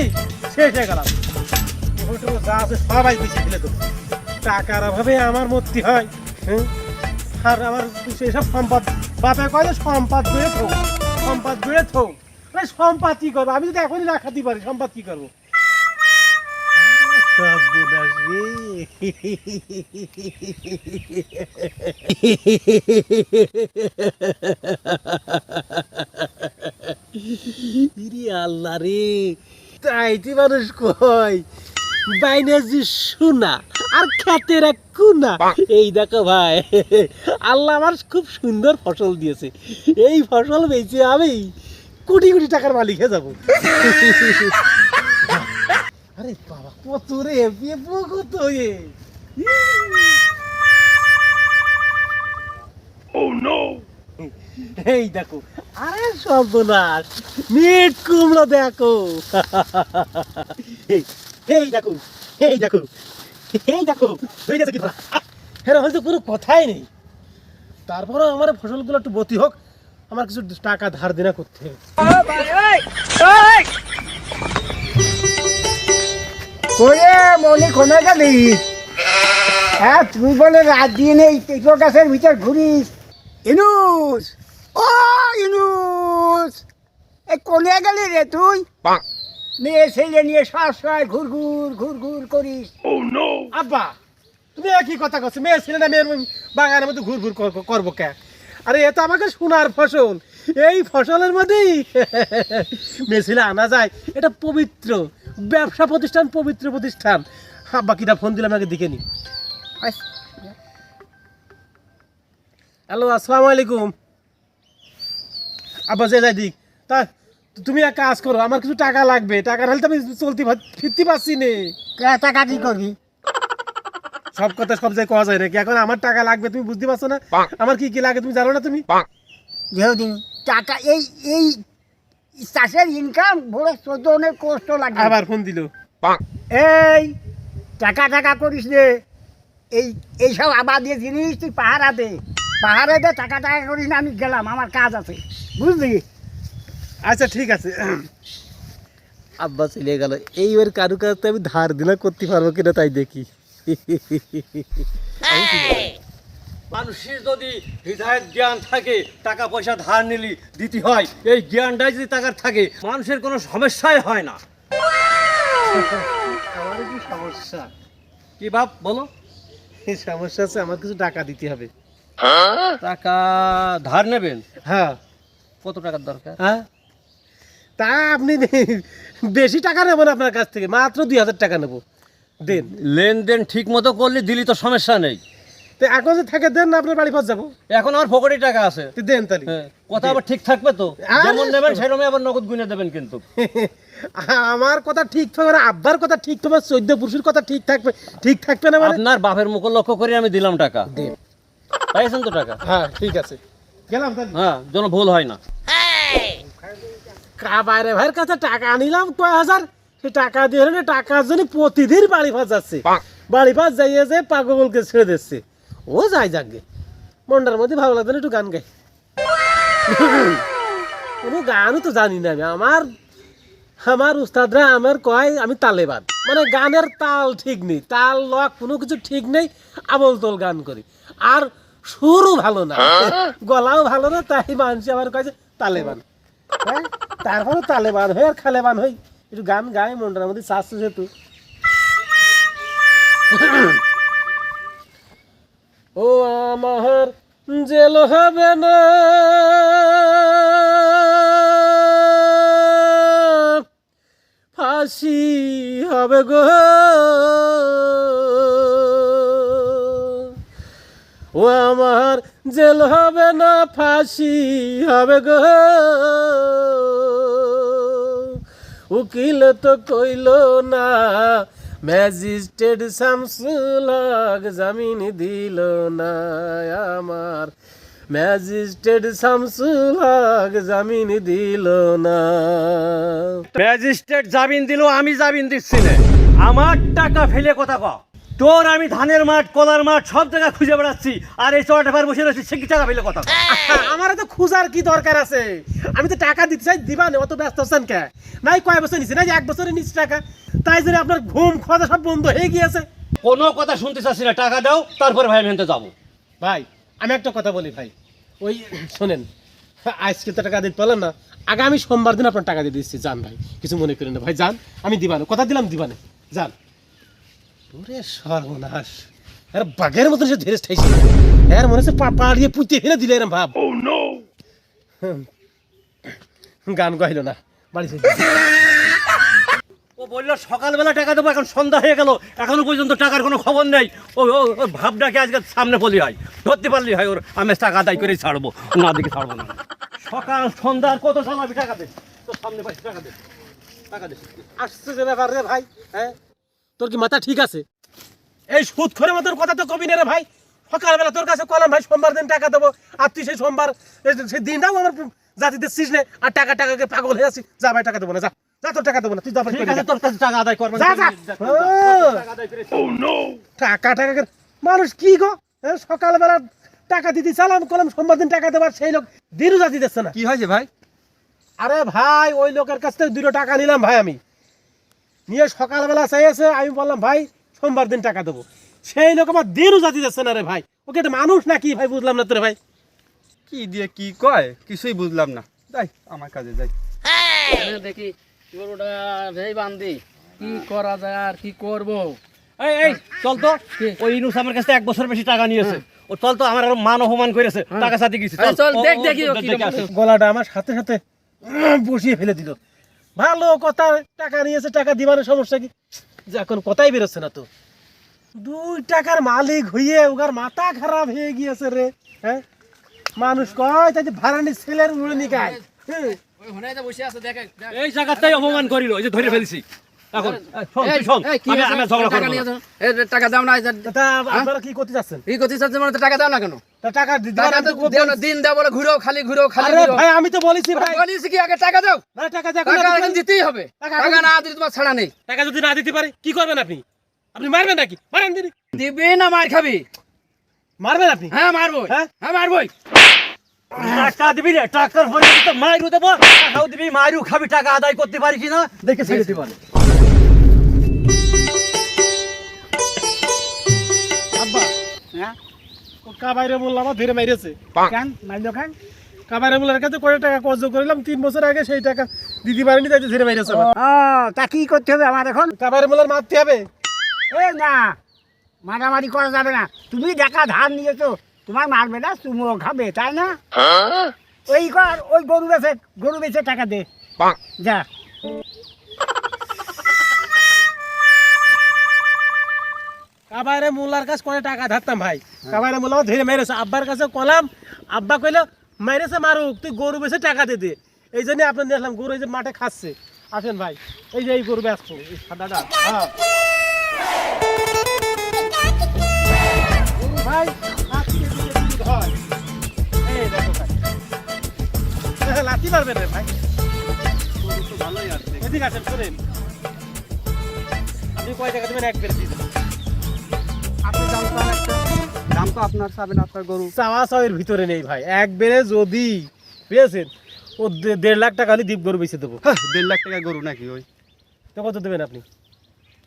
থাকতেই শেষ হয়ে গেলাম। যা আছে সবাই বেঁচে দিলে তো টাকার অভাবে আমার মূর্তি হয় হ্যাঁ? আর আমার সেসব সম্পদ বাপে কয় সম্পদ বেড়ে থো সম্পদ বেড়ে থো আরে সম্পদ কি করব? আমি যদি এখনই না খাতে পারি, সম্পদ কি করব? সব আল্লাহ রে। তাইতে মানুষ কয় বাইনে যে সোনা আর খেতের এক কুনা। এই দেখো ভাই আল্লাহ আমার খুব সুন্দর ফসল দিয়েছে। এই ফসল বেচে আমি কোটি কোটি টাকার মালিক হয়ে যাব। আরে বাবা কত রে কত এ? এই দেখো আরে সর্বনাশ মিট কুমড়ো দেখো। এই দেখো এই দেখো এই দেখো হয়ে গেছে কি হ্যাঁ হয়তো কোনো কথাই নেই। তারপরে আমার ফসলগুলো একটু বতি হোক আমার কিছু টাকা ধার দেনা করতে হবে। ওরে মনে কোনে গেলি? হ্যাঁ তুই বলে রাত দিয়ে নেই গাছের ভিতর ঘুরিস। ইনুস ও ইনুস এ কোনে গেলি রে তুই? মেয়ে ছেলে নিয়ে সব সময় ঘুর ঘুর ঘুর ঘুর করিস। আব্বা তুমি একই কথা করছ মেয়ে ছেলে না মেয়ের বাগানের মধ্যে ঘুর ঘুর কর- করব কে? আরে এ তো আমাকে সোনার ফসল। এই ফসলের মধ্যেই মেয়ে ছেলে আনা যায়। এটা পবিত্র ব্যবসা প্রতিষ্ঠান পবিত্র প্রতিষ্ঠান। আব্বা কিটা ফোন দিলাম আগে দিকে নি। হ্যালো আসসালামু আলাইকুম। আব্বা যে যাই দিক। তা তুমি এক কাজ করো আমার কিছু টাকা লাগবে। টাকা নাহলে তো আমি চলতে ফিরতে পারছি নে। টাকা কি করবি? সব কথা সব জায়গায় কওয়া যায় নাকি এখন আমার টাকা লাগবে তুমি বুঝতে পারছ না? আমার কি কি লাগে তুমি জানো না তুমি? টাকা এই এই চাষের ইনকাম বড় চোদ্দ অনেক কষ্ট লাগে। আবার ফোন দিল। এই টাকা টাকা করিস রে এই এইসব আবাদের জিনিস তুই পাহারা দে। পাহাড়ে দে টাকা টাকা করিস না আমি গেলাম আমার কাজ আছে। বুঝলি? আচ্ছা ঠিক আছে। আব্বা চলে গেল। এইবার কারু কাজ তো আমি ধার দিনা করতে পারব কিনা তাই দেখি। মানুষের যদি হৃদয়ের জ্ঞান থাকে টাকা পয়সা ধার নিলি দিতে হয় এই জ্ঞানটাই যদি টাকার থাকে মানুষের কোনো সমস্যাই হয় না। আমার কি সমস্যা? কি বাপ বলো। এই সমস্যা আছে আমার কিছু টাকা দিতে হবে। টাকা ধার নেবেন? হ্যাঁ। কত টাকার দরকার? হ্যাঁ? তা আপনি বেশি টাকা নেব না আপনার কাছ থেকে মাত্র দুই হাজার টাকা নেব। দেন। লেনদেন ঠিক মতো করলে দিলি তো সমস্যা নেই। তো এখন যে থাকে দেন না আপনার বাড়ি পাশ যাব। এখন আমার ফকটে টাকা আছে। তো দেন তাহলে। হ্যাঁ, কথা আবার ঠিক থাকবে তো? যেমন নেবেন সেরকম আবার নগদ গুনে দেবেন কিন্তু। আমার কথা ঠিক থাকবে না আব্বার কথা ঠিক থাকবে চৈদ্দ পুরুষের কথা ঠিক থাকবে ঠিক থাকবে না মানে? আপনার বাপের মুখ লক্ষ্য করে আমি দিলাম টাকা। দেন। পাইছেন তো টাকা? হ্যাঁ ঠিক আছে। গেলাম তাহলে? হ্যাঁ যেন ভুল হয় না। কা বাইরে ভাইয়ের কাছে টাকা নিলাম কয় হাজার? সে টাকা দিয়ে হলে টাকার জন্য প্রতিদিন বাড়ি পাস যাচ্ছে। বাড়ি পাস যাইয়ে যে পাগলকে ছেড়ে দিচ্ছে। ও যাই যাকে মনটার মধ্যে ভালো লাগছে না একটু গান গাই। কোনো গানও তো জানি না আমি। আমার আমার উস্তাদরা আমার কয় আমি তালেবান মানে গানের তাল ঠিক নেই তাল লক কোনো কিছু ঠিক নেই আবল তোল গান করি। আর সুরও ভালো না। গলাও ভালো না তাই মানুষ আবার কয় যে তালেবান। হ্যাঁ? তারপরে তালেবান হয়ে আর খালেবান হই। একটু গান গাই মনটার মধ্যে শ্বাস যেহেতু ও আমার জেল হবে না। ফাঁসি হবে গো। ও আমার জেল হবে না, ফাঁসি হবে গো। উকিল তো কইল না, ম্যাজিস্ট্রেট শামসুলক জামিন দিল না। আমার ম্যাজিস্ট্রেট শামসুলক জামিন দিল না। ম্যাজিস্ট্রেট জামিন দিল, আমি জামিন দিচ্ছি না। আমার টাকা ফেলে কথা কও। তোর আমি ধানের মাঠ কলার মাঠ সব জায়গায় খুঁজে বেড়াচ্ছি। আর এই চড়াটা পার বসে রয়েছি সে কি টাকা পেলে কথা। আমার তো খুঁজার কি দরকার আছে? আমি তো টাকা দিতে চাই দিবা না অত ব্যস্ত আছেন কে? নাই কয় বছর নিছি না এক বছরে নিচ্ছি টাকা। তাই জন্য আপনার ঘুম খাওয়া সব বন্ধ হয়ে গিয়েছে। কোনো কথা শুনতে চাচ্ছি না টাকা দাও তারপরে ভাই আমি যাব। ভাই আমি একটা কথা বলি ভাই। ওই শোনেন আজকে তো টাকা দিতে পারলাম না। আগামী সোমবার দিন আপনার টাকা দিয়ে দিচ্ছি। যান ভাই কিছু মনে করেন না। ভাই যান আমি দিবানে কথা দিলাম দিবানে। যান। ওরে সর্বনাশ। আর বাঘের মতন সে ধীরে ঠাইছে এর মনে হচ্ছে পা- পা পুঁতে ফেলে দিলে এরম ভাব। হুম। গান গাইলো না। বাড়ি ও বলল সকালবেলা টাকা দেবো এখন সন্ধ্যা হয়ে গেল। এখনও পর্যন্ত টাকার কোনো খবর নেই। ও ও ভাবটাকে আজকে সামনে বলি হয়? ধরতে পারলি হয় ওর আমি টাকা আদায় করে ছাড়বো না দিকে ছাড়বো না। সকাল সন্ধ্যা আর কত চালাবি টাকা দে। তোর সামনে পাচ্ছি টাকা দে। টাকা দে। আসছে যে ব্যাপার রে ভাই হ্যাঁ? তোর কি মাথা ঠিক আছে? এই সুদ করে মতন কথা তো কবি না রে ভাই। সকালবেলা তোর কাছে কলাম ভাই সোমবার দিন টাকা দেবো। আর তুই সেই সোমবার সেই দিনটাও আমার জাতি দিচ্ছিস না। আর টাকা টাকাকে পাগল হয়ে আছিস? যা ভাই টাকা দেবো না যা। যা তোর টাকা দেবো না তুই আছে যা। তোর কাছে টাকা আদায় করব যা, যা। টাকা টাকা মানুষ কি গো? সকালবেলা টাকা দিতে চালাম কলাম সোমবার দিন টাকা দেবার সেই লোক দিনও জাতি দিচ্ছে না। কি হয়েছে ভাই? আরে ভাই ওই লোকের কাছ থেকে দুটো টাকা নিলাম ভাই আমি। নিয়ে সকালবেলা চাইছে আমি বললাম ভাই সোমবার দিন টাকা দেবো। সেই লোক আমার দিনও জাতি দিচ্ছে না রে ভাই। ওকে একটা মানুষ নাকি ভাই বুঝলাম না তোরে ভাই। কি দিয়ে কি কয়? কিছুই বুঝলাম না। যাই আমার কাজে যাই। দেখি গরুটা ভেই বান্ধি কি করা যায় আর কি করব? এই এই চল তো। ওই ইনুস আমার কাছে এক বছর বেশি টাকা নিয়েছে। ও চল তো আমার আরও মান অপমান করেছে টাকা সাথে গেছি। চল, দেখ দেখি কি। গলাটা আমার সাথে সাথে বসিয়ে ফেলে দিল। ভালো কথা টাকা নিয়েছে টাকা দিবারের সমস্যা কি? যে এখন কথাই বেরোচ্ছে না তো। দুই টাকার মালিক হইয়ে ওগার মাথা খারাপ হয়ে গিয়েছে রে হ্যাঁ? মানুষ কয় তাই যে ভাড়ানি ছেলের উড়ে নিকায় হ্যাঁ ওই হনে যা বসে আছে দেখ দেখ। এই জায়গাটাই অপমান করিল এই যে ধরে ফেলছি। এখন এই, শোন তুই এই, শোন এই, কি আমি হয়েছে? আমি ঝগড়া টাকা দাও না এই যে- তা আপনারা কি করতে চাচ্ছেন? এই করতে চাচ্ছে মানে টাকা দাও না কেন? টাকা দেও দিন দাও বলে ঘুরো খালি ঘুরো খালি ভাই আমি তো বলেছি ভাই। বলিস কি আগে টাকা দাও। না টাকা দিতেই হবে। টাকা টাকা না দিলে তোমার ছাড়া নেই। টাকা যদি না দিতে পারে কি করবেন আপনি? আপনি মারবেন নাকি? মারেন দিদি। দিবি না মার খাবি। মারবেন আপনি? হ্যাঁ মারবো হ্যাঁ? হ্যাঁ মারবোই। টাকা দিবি রে টাকার পরে তো মাইরু দেবো টাকাও দিবি মাইরু খাবি টাকা আদায় করতে পারি কিনা দেখে ছেড়ে দিতে পারে আব্বা হ্যাঁ? ও কাবাইরে বললাম আমার ধরে মাইরেছে। কেন? মাইলো কেন? কাবাইরে বলার কাছে কয় টাকা কর্জ করিলাম তিন বছর আগে সেই টাকা দিদি পারেনি তাই ধরে মাইরেছে তা কি করতে হবে আমার এখন? কাবাইরে বলার মারতে হবে? এ না মারামারি করা যাবে না। তুমি দেখা ধার নিয়েছো তোমার মারবে না তুমিও খাবে তাই না? ওই কর ওই গরু বেছে গরু বেচে টাকা দে। যা। কাবাইরে মোল্লার কাছে কয় টাকা ধারতাম ভাই? কাবাইরে মোল্লা ধরে মেরেছে। আব্বার কাছে কলাম, আব্বা কইলো মাইরেছে মারুক, তুই গরু বেছে টাকা দে দে। এই জন্য আপনার দেখলাম গরু এই যে মাঠে খাচ্ছে। আসেন ভাই, এই যে এই গরু ব্যস্ত। এই সাদাটা হ্যাঁ। ভাই লাথি মারবেন রে ভাই। এদিকে আসেন শোনেন আপনি কয় টাকা দেবেন? এক বের দিয়ে দেবেন আপনি দাম চান একটা দাম তো আপনার চাবেন আপনার গরু। চাওয়া চাওয়ের ভিতরে নেই ভাই। এক বেড়ে যদি বুঝেছেন? ও দেড় লাখ টাকা হলে দ্বীপ গরু বেঁচে দেবো। হ্যাঁ, দেড় লাখ টাকা গরু নাকি ওই? তো কত দেবেন আপনি?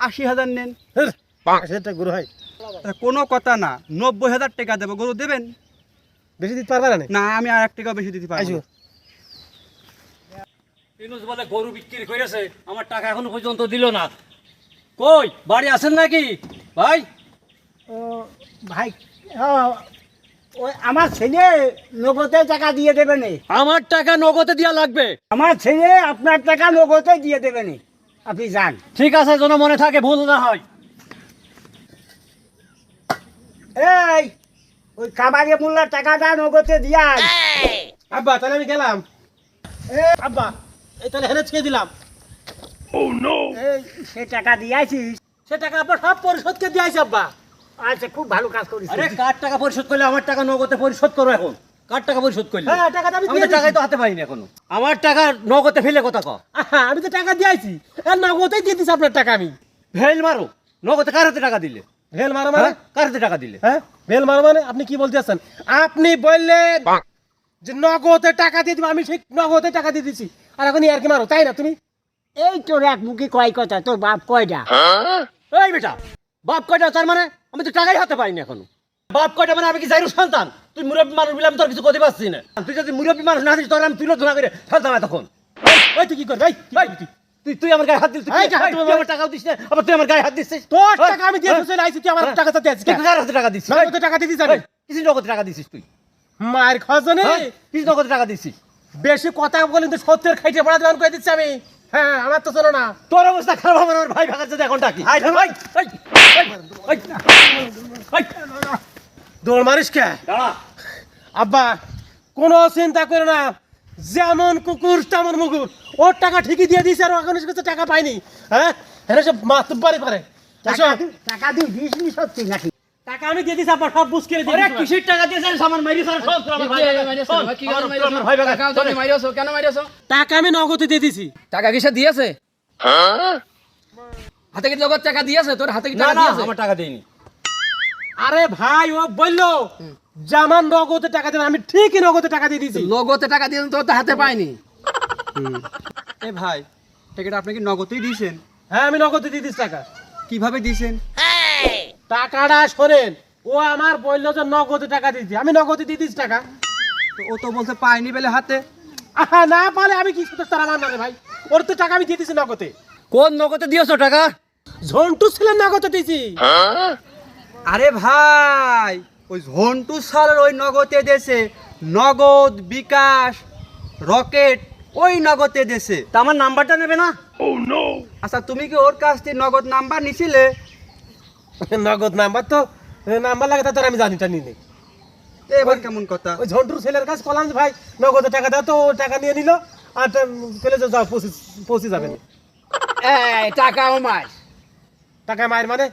আশি হাজার নেন। আশি হাজার টাকা গরু হয়। তা কোনো কথা না। নব্বই হাজার টাকা দেবো। গরু দেবেন? বেশি দিতে পারবে না না? আমি আর এক টাকা বেশি দিতে পারব ইনুস বলে গরু বিক্রি করেছে। আমার টাকা এখনও পর্যন্ত দিল না। কই বাড়ি আছেন নাকি? ভাই ভাই ও, ওই আমার ছেলে নগদে টাকা দিয়ে দেবে নে। আমার টাকা নগদে দেওয়া লাগবে। আমার ছেলে আপনার টাকা নগদে দিয়ে দেবে নে। আপনি যান। ঠিক আছে যেন মনে থাকে ভুল না হয়। এই ওই কাবারে মোল্লার টাকাটা নগদে দিয়া। আব্বা তাহলে আমি গেলাম। এ আব্বা এই তাহলে হেনে ছেড়ে দিলাম। এই সে টাকা দিয়েছিস সে টাকা আব্বা সব পরিশোধকে দিয়েছে আব্বা। আচ্ছা খুব ভালো কাজ করিস আরে কার টাকা পরিশোধ করলে আমার টাকা নগদে পরিশোধ করো এখন? কার টাকা পরিশোধ করলে? হ্যাঁ টাকা আমি তো টাকাই তো হাতে পাইনি এখনও। আমার টাকা নগদে ফেলে কথা ক। আহা, আমি তো টাকা দিয়েছি। আর নগদেই দিয়ে দিছি আপনার টাকা আমি। ভেল মারো। নগদে কার হাতে টাকা দিলে? ভেল মারো মানে? হ্যাঁ কার হাতে টাকা দিলে? হ্যাঁ ভেল মারো মানে? আপনি কি বলতে চাচ্ছেন? আপনি বললেন যে নগদে টাকা দিয়ে দিব আমি সেই নগদে টাকা দিয়ে দিছি। আর এখন আর কি মারো তাই না তুমি? এই তোর এক মুখে কয় কথা তোর বাপ কয়টা এই বেটা। বাপ কয়টা তার মানে? আমি তো টাকাই হাতে পাইনি এখনও। বাপ কয়টা মানে আমি কি যাইরু সন্তান? তুই মুরব্বী মানুষ বলে আমি তোর কিছু করতে পারছি না। তুই যদি মুরব্বী মানুষ না দিস তোর আমি তুলো ধরা করে ফেলতাম তখন। ওই তুই কি করবি ভাই ভাই তুই? তুই আমার গায়ে হাত দিস তুই আমার টাকাও দিস না আবার তুই আমার গায়ে হাত দিছিস? তোর টাকা আমি দিয়ে চলে আইছি তুই আমার টাকা চাতে আছিস তুই কার হাতে টাকা দিছিস? নগদে টাকা দিয়ে দিস আমি। কিছু নগদ টাকা দিছিস তুই? মায়ের খজনে? কিছু নগদ টাকা দিছিস? বেশি কথা বলেন তো সত্যের খাইতে পড়া দেওয়ান করে দিচ্ছি আমি। হ্যাঁ আমার তো শোনো না। তোর অবস্থা খারাপ হবে না, আমার ভাই ভাগাচ্ছে এখন ডাকি। এই, এই, দৌড় মারিস কে আব্বা কোনো চিন্তা করে না যেমন কুকুর তেমন মুকুর ওর টাকা ঠিকই দিয়ে দিয়েছে আর এখন কাছে টাকা পাইনি হ্যাঁ হ্যাঁ সব মাতবারে পারে টাকা টাকা দিয়ে দিস নি সত্যি নাকি টাকা আমি দিয়ে দিয়েছি আব্বা সব বুঝ করে ওরে দিয়ে কিসের টাকা দিয়েছেন সামান মাইরি সারা সব আমার ভাই কি ভাগাচ্ছে। মাইরেছো? শোন, কি আমার- কারণে তোর আমার ভাই টাকা তুমি মাইরেছো? কেন মাইরেছো? টাকা আমি নগদে দিয়ে দিছি টাকা কিসে দিয়েছে হাতে কি লগত টাকা দিয়েছে তোর হাতে কি না টাকা না দিয়েছে আমার টাকা দেয়নি। আরে ভাই ও বলল জামান নগদে টাকা দেন আমি ঠিকই নগদে টাকা দিয়ে দিয়েছি। নগদে টাকা দিয়ে তোর তো হাতে পাইনি। এ ভাই টাকাটা আপনি কি নগদেই দিয়েছেন? হ্যাঁ আমি নগদে দিয়ে দিচ্ছি টাকা। কীভাবে দিয়েছেন? টাকাটা শোনেন ও আমার বলল যে নগদে টাকা দিয়েছি। আমি নগদে দিয়ে দিচ্ছি টাকা। তো ও তো বলছে পাইনি বেলে হাতে। আহা না পালে আমি কি শুধু তারা মানবে ভাই? ওর তো টাকা আমি দিয়ে দিছি নগদে। কোন নগদে দিয়েছ টাকা? ঝন্টু ছিলেন নগদে দিছি। আরে ভাই ওই ঝন্টু সালের ওই নগদে দেশে নগদ বিকাশ রকেট ওই নগদে দেশে। তা আমার নাম্বারটা নেবে না? আচ্ছা তুমি কি ওর কাছ থেকে নগদ নাম্বার নিছিলে? নগদ নাম্বার তো নাম্বার লাগে তা তোর আমি জানি টানি নেই এবার কেমন কথা? ওই ঝন্টুর ছেলের কাছে কলাম ভাই নগদে টাকা দাও তো টাকা নিয়ে নিল আর ফেলে যাও পৌঁছে পৌঁছে যাবে না। এই টাকা আমার টাকা মায়ের মানে?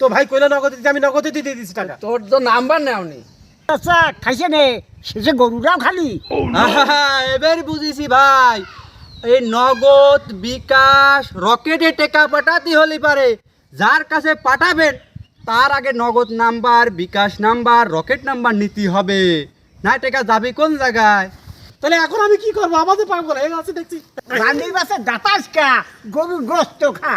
তো ভাই কইলো নগদে দিতে আমি নগদে দিয়ে দিছি টাকা। তোর তো নাম্বার নেওনি। আচ্ছা খাইছে নে শেষে গরুরাও খালি। আহা, এবার বুঝেছি ভাই। এই নগদ বিকাশ রকেটে টাকা পাঠাতে হলে পারে। যার কাছে পাঠাবেন তার আগে Nagad number bKash number Rocket number নিতে হবে। না টাকা যাবে কোন জায়গায়? তাহলে এখন আমি কি করব? আমাদের পাগল এই আছে দেখছি। রানীর বাসে দাতাস খা, গরুর গোস্ত খা।